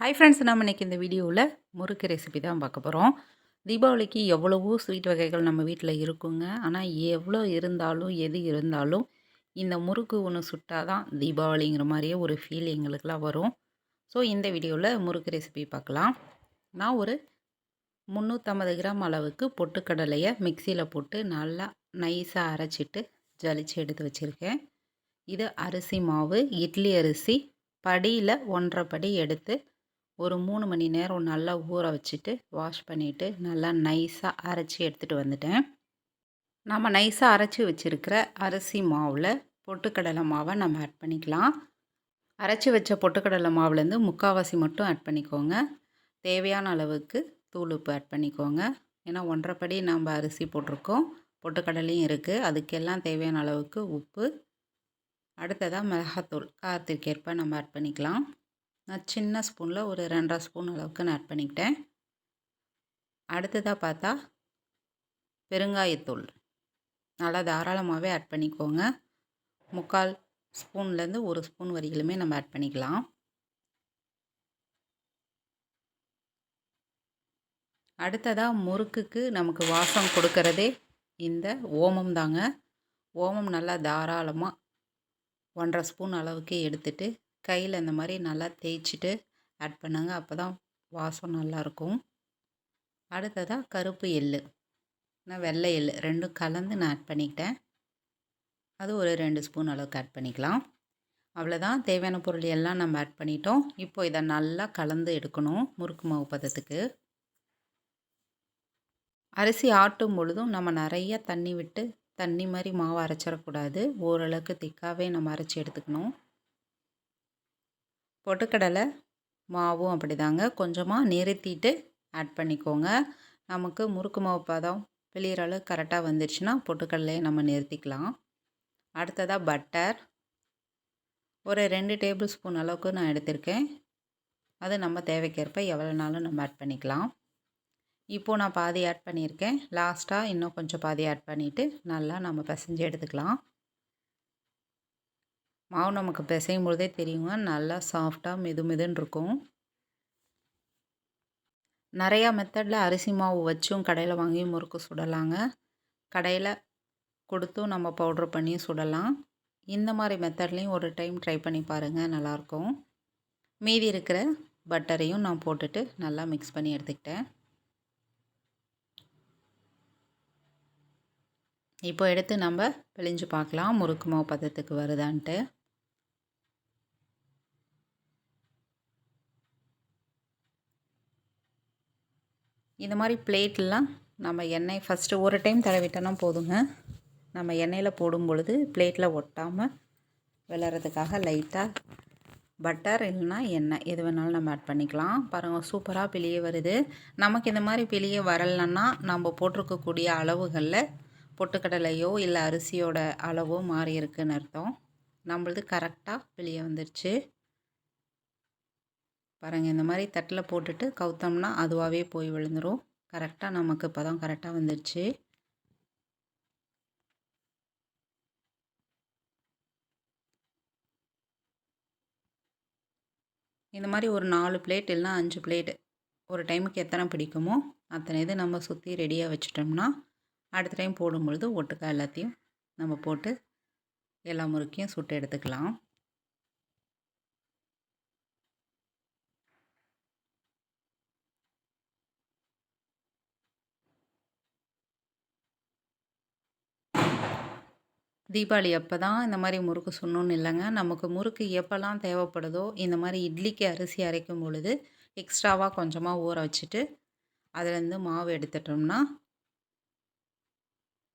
Hi friends நம்ம இன்றைக்கி இந்த வீடியோவில் முறுக்கு ரெசிபி தான் பார்க்க போகிறோம் தீபாவளிக்கு எவ்வளவோ ஸ்வீட் வகைகள் நம்ம வீட்டில் இருக்குங்க. ஆனால் எவ்வளோ இருந்தாலும் எது இருந்தாலும் இந்த முறுக்கு ஒன்று சுட்டால் தான் தீபாவளிங்கிற மாதிரியே ஒரு ஃபீல் எங்களுக்கெலாம் வரும். ஸோ இந்த வீடியோவில் முறுக்கு ரெசிபி பார்க்கலாம். நான் ஒரு முந்நூற்றம்பது கிராம் அளவுக்கு பொட்டுக்கடலையை மிக்சியில் போட்டு நல்லா நைஸாக அரைச்சிட்டு ஜலிச்சு எடுத்து வச்சுருக்கேன். இது அரிசி மாவு இட்லி அரிசி படியில் ஒன்றரை படி எடுத்து ஒரு மூணு மணி நேரம் நல்லா ஊற வச்சுட்டு வாஷ் பண்ணிவிட்டு நல்லா நைஸாக அரைச்சி எடுத்துகிட்டு வந்துட்டேன். நம்ம நைஸாக அரைச்சி வச்சுருக்கிற அரிசி மாவில் பொட்டுக்கடலை மாவை நம்ம ஆட் பண்ணிக்கலாம். அரைச்சி வச்ச பொட்டுக்கடலை மாவுலேருந்து முக்கால்வாசி மட்டும் ஆட் பண்ணிக்கோங்க. தேவையான அளவுக்கு தூள் உப்பு ஆட் பண்ணிக்கோங்க. ஏன்னா ஒன்றரை படி நம்ம அரிசி போட்டிருக்கோம். பொட்டுக்கடலையும் இருக்குது அதுக்கெல்லாம் தேவையான அளவுக்கு உப்பு. அடுத்ததாக மிளகாத்தூள். காரத்திற்கேற்ப நம்ம ஆட் பண்ணிக்கலாம். நான் சின்ன ஸ்பூனில் ஒரு ரெண்டரை ஸ்பூன் அளவுக்கு நான் ஆட் பண்ணிக்கிட்டேன். அடுத்ததாக பார்த்தா பெருங்காயத்தூள். நல்லா தாராளமாகவே ஆட் பண்ணிக்கோங்க. முக்கால் ஸ்பூன்லேருந்து ஒரு ஸ்பூன் வரையிலுமே நம்ம ஆட் பண்ணிக்கலாம். அடுத்ததாக முறுக்குக்கு நமக்கு வாசம் கொடுக்கறதே இந்த ஓமம் தாங்க. ஓமம் நல்லா தாராளமாக ஒன்றரை ஸ்பூன் அளவுக்கு எடுத்துட்டு கையில் இந்த மாதிரி நல்லா தேய்ச்சிட்டு ஆட் பண்ணுங்க. அப்போ தான் வாசம் நல்லாயிருக்கும் அடுத்ததாக கருப்பு எள் நான் வெள்ளை எள் ரெண்டும் கலந்து நான் ஆட் பண்ணிக்கிட்டேன். அது ஒரு ரெண்டு ஸ்பூன் அளவுக்கு ஆட் பண்ணிக்கலாம். அவ்வளோதான் தேவையான பொருள் எல்லாம் நம்ம ஆட் பண்ணிட்டோம். இப்போ இதை நல்லா கலந்து எடுக்கணும் முறுக்கு மாவு பதத்துக்கு. அரிசி ஆட்டும் பொழுதும் நம்ம நிறைய தண்ணி விட்டு தண்ணி மாதிரி மாவு அரைச்சிடக்கூடாது. ஓரளவுக்கு திக்காகவே நம்ம அரைச்சி எடுத்துக்கணும். பொட்டுக்கடலை மாவும் அப்படி தாங்க கொஞ்சமாக நிறுத்திட்டு ஆட் பண்ணிக்கோங்க. நமக்கு முறுக்கு மாவு பதம் வெளியிற அளவு கரெக்டாக வந்துருச்சுன்னா பொட்டுக்கடலையை நம்ம நிறுத்திக்கலாம். அடுத்ததாக பட்டர் ஒரு ரெண்டு டேபிள் ஸ்பூன் அளவுக்கு நான் எடுத்திருக்கேன். அது நம்ம தேவைக்கேற்ப எவ்வளோனாலும் நம்ம ஆட் பண்ணிக்கலாம். இப்போது நான் பாதி ஆட் பண்ணியிருக்கேன். லாஸ்ட்டாக இன்னும் கொஞ்சம் பாதி ஆட் பண்ணிவிட்டு நல்லா நம்ம பிசைஞ்சு எடுத்துக்கலாம். மாவு நமக்கு பிசையும் பொழுதே தெரியுங்க நல்லா சாஃப்டாக மெது மெதுன்னு இருக்கும். நிறையா மெத்தடில் அரிசி மாவு வச்சும் கடையில் வாங்கி முறுக்கு சுடலாங்க. கடையில் கொடுத்தும் நம்ம பவுட்ரு பண்ணி சுடலாம். இந்த மாதிரி மெத்தட்லேயும் ஒரு டைம் ட்ரை பண்ணி பாருங்கள் நல்லாயிருக்கும். மீதி இருக்கிற பட்டரையும் நான் போட்டுட்டு நல்லா மிக்ஸ் பண்ணி எடுத்துக்கிட்டேன். இப்போ எடுத்து நம்ம பிழிஞ்சு பார்க்கலாம் முறுக்கு மாவு பதத்துக்கு வருதான்ட்டு. இந்த மாதிரி பிளேட்லாம் நம்ம எண்ணெய் ஃபஸ்ட்டு ஒரு டைம் தடவிட்டோன்னா போதுங்க. நம்ம எண்ணெயில் போடும் பொழுது பிளேட்டில் ஒட்டாமல் விளறதுக்காக லைட்டாக பட்டர் இல்லைன்னா எண்ணெய். எது வேணாலும் நம்ம ஆட் பண்ணிக்கலாம். பாருங்கள் சூப்பராக பிளிய வருது. நமக்கு இந்த மாதிரி பிளிய வரலன்னா நம்ம போட்டிருக்கக்கூடிய அளவுகளில் பொட்டுக்கடலையோ இல்லை அரிசியோட அளவோ மாறி இருக்குன்னு அர்த்தம். நம்மளது கரெக்டாக வெளியே வந்துடுச்சு பாருங்கள் இந்த மாதிரி தட்டில் போட்டுட்டு கவுத்தோம்னா அதுவாகவே போய் விழுந்துடும் கரெக்டாக நமக்கு இப்போ தான் கரெக்டாக வந்துடுச்சு இந்த மாதிரி ஒரு நாலு பிளேட் இல்லைனா அஞ்சு பிளேட் ஒரு டைமுக்கு எத்தனை பிடிக்குமோ அத்தனை இது நம்ம சுற்றி ரெடியாக வச்சுட்டோம்னா அடுத்த டைம் போடும்பொழுது ஒட்டுக்காய் எல்லாத்தையும் நம்ம போட்டு எல்லா முறுக்கையும் சுட்டு எடுத்துக்கலாம். தீபாவளி அப்போ தான் இந்த மாதிரி முறுக்கு சுடணுன்னு இல்லைங்க. நமக்கு முறுக்கு எப்போல்லாம் தேவைப்படுதோ இந்த மாதிரி இட்லிக்கு அரிசி அரைக்கும் பொழுது எக்ஸ்ட்ராவாக கொஞ்சமாக ஊற வச்சுட்டு அதுலேருந்து மாவு எடுத்துட்டோம்னா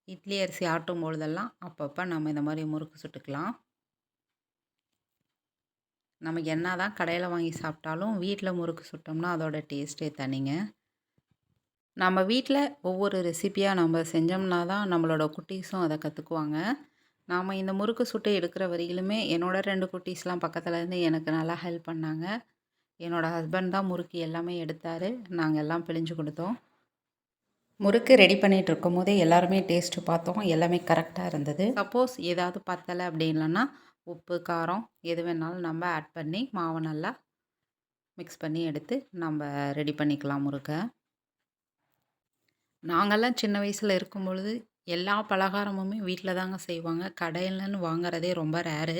இட்லி அரிசி ஆட்டும் பொழுதெல்லாம் அப்பப்போ நம்ம இந்த மாதிரி முறுக்கு சுட்டுக்கலாம். நம்ம என்ன தான் கடையில் வாங்கி சாப்பிட்டாலும் வீட்டில் முறுக்கு சுட்டோம்னா அதோட டேஸ்ட்டே தனிங்க. நம்ம வீட்டில் ஒவ்வொரு ரெசிப்பியாக நம்ம செஞ்சோம்னா தான் நம்மளோட குட்டீஸும் அதை கற்றுக்குவாங்க நாம் இந்த முறுக்கு சுட்டு எடுக்கிற வரையிலுமே என்னோட ரெண்டு குட்டீஸ்லாம் பக்கத்தில் இருந்து எனக்கு நல்லா ஹெல்ப் பண்ணாங்க. என்னோடய ஹஸ்பண்ட் தான் முறுக்கு எல்லாமே எடுத்தார். நாங்கள் எல்லாம் பிழிஞ்சு கொடுத்தோம். முறுக்கு ரெடி பண்ணிகிட்டு இருக்கும் போதே எல்லாருமே டேஸ்ட்டு பார்த்தோம். எல்லாமே கரெக்டாக இருந்தது. சப்போஸ் ஏதாவது பத்தலை அப்படின்லன்னா உப்பு காரம் எது வேணாலும் நம்ம ஆட் பண்ணி மாவை நல்லா மிக்ஸ் பண்ணி எடுத்து நம்ம ரெடி பண்ணிக்கலாம் முறுக்கை. நாங்கள்லாம் சின்ன வயசில் இருக்கும் பொழுது எல்லா பலகாரமுமே வீட்டில் தாங்க செய்வாங்க. கடையிலன்னு வாங்குறதே ரொம்ப ரேரு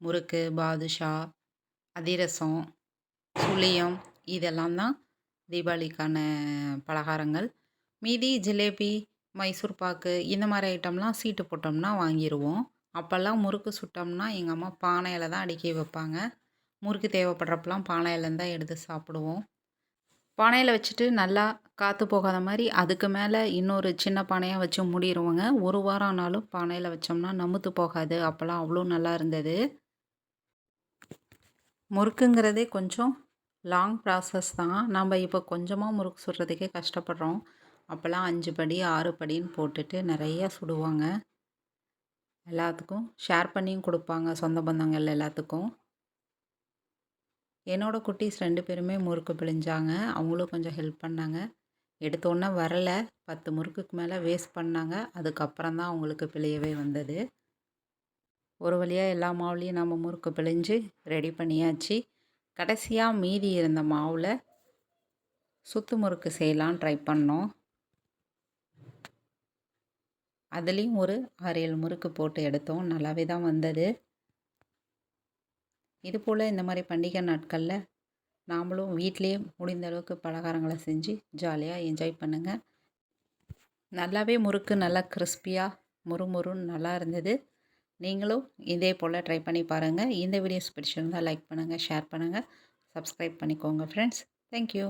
முறுக்கு பாதுஷா அதிரசம் சுழியம் இதெல்லாம் தான் தீபாவளிக்கான பலகாரங்கள். மீதி ஜிலேபி மைசூர் பாக்கு இந்த மாதிரி ஐட்டம்லாம் சீட்டு போட்டோம்னா வாங்கிடுவோம் அப்போல்லாம் முறுக்கு சுட்டோம்னா எங்கள் அம்மா பானையில் தான் அடுக்கி வைப்பாங்க. முறுக்கு தேவைப்படுறப்பெல்லாம் பானையிலேருந்து தான் எடுத்து சாப்பிடுவோம். பானையில் வச்சுட்டு நல்லா காற்று போகாத மாதிரி அதுக்கு மேலே இன்னொரு சின்ன பானையாக வச்சு மூடிடுவோங்க ஒரு வாரம் ஆனாலும் பானையில் வச்சோம்னா நமுத்து போகாது. அப்போல்லாம் அவ்வளோ நல்லா இருந்தது. முறுக்குங்கிறதே கொஞ்சம் லாங் ப்ராசஸ் தான். நம்ம இப்போ கொஞ்சமாக முறுக்கு சுடுறதுக்கே கஷ்டப்படுறோம். அப்போல்லாம் அஞ்சு படி ஆறு படின்னு போட்டுட்டு நிறையா சுடுவாங்க. எல்லாத்துக்கும் ஷேர் பண்ணியும் கொடுப்பாங்க சொந்த பந்தங்கள் எல்லாத்துக்கும். என்னோடய குட்டீஸ் ரெண்டு பேருமே முறுக்கு பிழிஞ்சாங்க. அவங்களும் கொஞ்சம் ஹெல்ப் பண்ணாங்க. எடுத்தோன்னே வரலை. பத்து முறுக்குக்கு மேலே வேஸ்ட் பண்ணாங்க. அதுக்கப்புறம் தான் அவங்களுக்கு பிழையவே வந்தது. ஒரு வழியாக எல்லா மாவுலேயும் நம்ம முறுக்கு பிழிஞ்சு ரெடி பண்ணியாச்சு. கடைசியாக மீதி இருந்த மாவில் சுத்து முறுக்கு செய்யலாம் ட்ரை பண்ணோம். அதுலேயும் ஒரு ஆறு ஏழு முறுக்கு போட்டு எடுத்தோம். நல்லாவே தான் வந்தது. இது போல் இந்த மாதிரி பண்டிகை நாட்களில் நாமளும் வீட்டிலே முடிந்த அளவுக்கு பலகாரங்களை செஞ்சு ஜாலியாக என்ஜாய் பண்ணுங்கள் நல்லாவே முறுக்கு நல்லா கிறிஸ்பியாக முறுமுறுன்னு நல்லா இருந்தது. நீங்களும் இதே போல் ட்ரை பண்ணி பாருங்கள் இந்த வீடியோஸ் பிடிச்சிருந்தால் லைக் பண்ணுங்கள் ஷேர் பண்ணுங்கள் சப்ஸ்கிரைப் பண்ணிக்கோங்க ஃப்ரெண்ட்ஸ் தேங்க்யூ